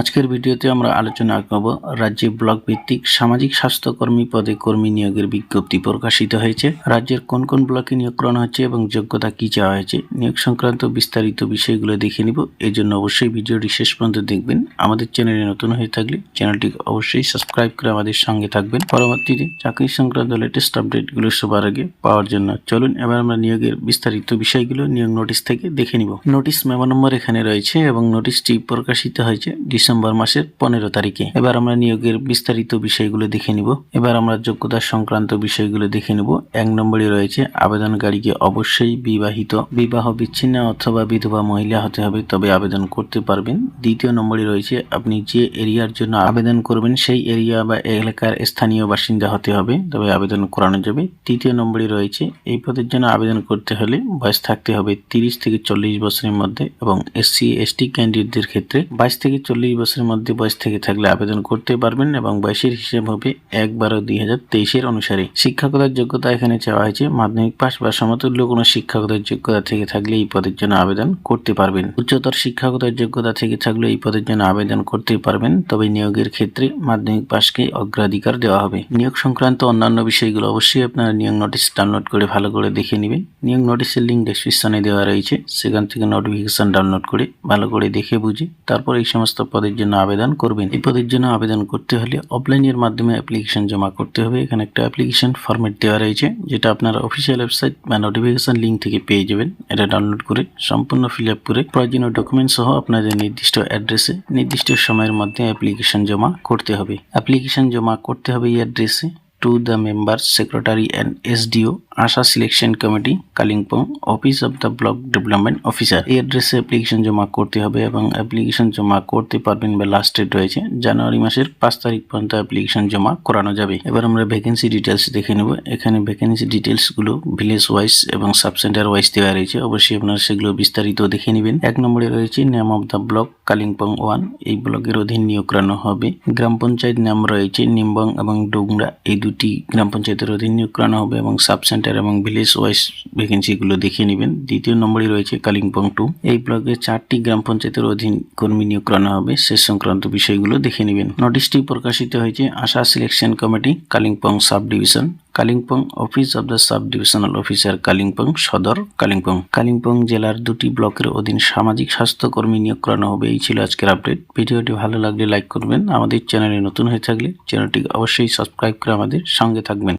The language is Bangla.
আজকের ভিডিওতে আমরা আলোচনা করব রাজ্যে ব্লক ভিত্তিক সামাজিক স্বাস্থ্যকর্মী পদে কর্মী নিয়োগের বিজ্ঞপ্তি প্রকাশিত হয়েছে। রাজ্যের কোন কোন ব্লকে নিয়োগ করানো হচ্ছে এবং যোগ্যতা কি চাওয়া হয়েছে, নিয়োগ সংক্রান্ত বিস্তারিত বিষয়গুলো দেখে নিব। এই জন্য অবশ্যই ভিডিওটি শেষ পর্যন্ত দেখবেন। আমাদের চ্যানেলে নতুন হয়ে থাকলে চ্যানেলটি অবশ্যই সাবস্ক্রাইব করে আমাদের সঙ্গে থাকবেন। পরবর্তীতে চাকরি সংক্রান্ত লেটেস্ট আপডেটগুলো সবার আগে পাওয়ার জন্য চলুন, এবার আমরা নিয়োগের বিস্তারিত বিষয়গুলো, নিয়োগ নোটিশ থেকে দেখে নিব। নোটিশ মেমো নম্বর এখানে রয়েছে এবং নোটিশটি প্রকাশিত হয়েছে ডিসেম্বর মাসের পনেরো তারিখে। এবার আমরা নিয়োগের বিস্তারিত বিষয়গুলো দেখে নিব। এবার আমরা যোগ্যতা সংক্রান্ত বিষয়গুলো দেখে নিব। এক নম্বরে রয়েছে, আবেদনকারীকে অবশ্যই বিবাহিত, বিবাহ বিচ্ছিন্ন অথবা বিধবা মহিলা হতে হবে, তবে আবেদন করতে পারবেন। দ্বিতীয় নম্বরে রয়েছে, আপনি যে এরিয়ার জন্য আবেদন করবেন, সেই এরিয়া বা এলাকার স্থানীয় বাসিন্দা হতে হবে, তবে আবেদন করানো যাবে। তৃতীয় নম্বরে রয়েছে, এই পদের জন্য আবেদন করতে হলে বয়স থাকতে হবে তিরিশ থেকে চল্লিশ বছরের মধ্যে এবং এসসি, এসটি ক্যান্ডিডেটদের ক্ষেত্রে বাইশ থেকে চল্লিশ বছরের মধ্যে বয়স থেকে থাকলে আবেদন করতে পারবেন এবং বয়সের হিসেব হবে এক বারো দুই হাজার তেইশের অনুসারে। শিক্ষাগতার যোগ্যতা এখানে চাওয়া হয়েছে। মাধ্যমিক পাস বা সমতুল্য কোনো শিক্ষাগতার যোগ্যতা থেকে থাকলে এই পদের জন্য আবেদন করতে পারবেন। উচ্চতর শিক্ষাগতার যোগ্যতা থেকে থাকলে এই পদের জন্য আবেদন করতে পারবেন, তবে নিয়োগের ক্ষেত্রে মাধ্যমিক পাসকে অগ্রাধিকার দেওয়া হবে। নিয়োগ সংক্রান্ত অন্যান্য বিষয়গুলো অবশ্যই আপনারা নিয়োগ নোটিশ ডাউনলোড করে ভালো করে দেখে নেবেন। নিয়োগ নোটিশের লিঙ্ক ডেসক্রিপশনে দেওয়া রয়েছে। সেখান থেকে নোটিফিকেশন ডাউনলোড করে ভালো করে দেখে বুঝে তারপর এই সমস্ত পদের জন্য আবেদন করবেন। এই পদের জন্য আবেদন করতে হলে অফলাইনের মাধ্যমে অ্যাপ্লিকেশন জমা করতে হবে। এখানে একটা অ্যাপ্লিকেশন ফরম্যাট দেওয়া রয়েছে, যেটা আপনার অফিসিয়াল ওয়েবসাইট বা নোটিফিকেশন লিঙ্ক থেকে পেয়ে যাবেন। এটা ডাউনলোড করে সম্পূর্ণ ফিল আপ করে প্রয়োজনীয় ডকুমেন্ট সহ আপনাদের নির্দিষ্ট অ্যাড্রেসে নির্দিষ্ট সময়ের মধ্যে অ্যাপ্লিকেশন জমা করতে হবে। অ্যাপ্লিকেশন জমা করতে হবে এই অ্যাড্রেসে to the member secretary and SDO ASHA selection committee Kalimpong office of the block development officer এই অ্যাড্রেসে অ্যাপ্লিকেশন জমা করতে হবে এবং অ্যাপ্লিকেশন জমা করতে পারবেন বা লাস্ট ডেট রয়েছে জানুয়ারি মাসের পাঁচ তারিখ পর্যন্ত অ্যাপ্লিকেশন জমা করানো যাবে। এবার আমরা ভ্যাকেন্সি ডিটেলস দেখে নেব। এখানে ভ্যাকেন্সি ডিটেলসগুলো ভিলেজ ওয়াইজ এবং সাব সেন্টার ওয়াইজ দেওয়া রয়েছে। অবশ্যই আপনারা সেগুলো বিস্তারিত দেখে নেবেন। এক নম্বরে রয়েছে name of the block Kalimpong one এই ব্লকের অধীন নিয়োগ করানো হবে। গ্রাম পঞ্চায়েত নাম রয়েছে নিম্বং এবং ডোংরা এই দুটি গ্রাম পঞ্চায়েতের অধীন নিয়োগ করানো হবে এবং সাব সেন্টার এবং ভিলেজ ওয়াইজ ভ্যাকেন্সিগুলো দেখে নেবেন। দ্বিতীয় নম্বরে রয়েছে কালিম্পং টু এই ব্লকে চারটি গ্রাম পঞ্চায়েতের অধীন কর্মী নিয়োগ করানো হবে। সে সংক্রান্ত বিষয়গুলো দেখে নেবেন। নোটিশটি প্রকাশিত হয়েছে ASHA selection committee Kalimpong sub division Kalimpong office of the sub divisional officer Kalimpong Sadar Kalimpong Kalimpong জেলার দুটি ব্লকের অধীন সামাজিক স্বাস্থ্যকর্মী নিয়োগ করানো হবে। এই ছিল আজকের আপডেট ভিডিওটি ভালো লাগলে লাইক করবেন। আমাদের চ্যানেলে নতুন হয়ে থাকলে চ্যানেলটি অবশ্যই সাবস্ক্রাইব করে আমাদের সঙ্গে থাকবেন।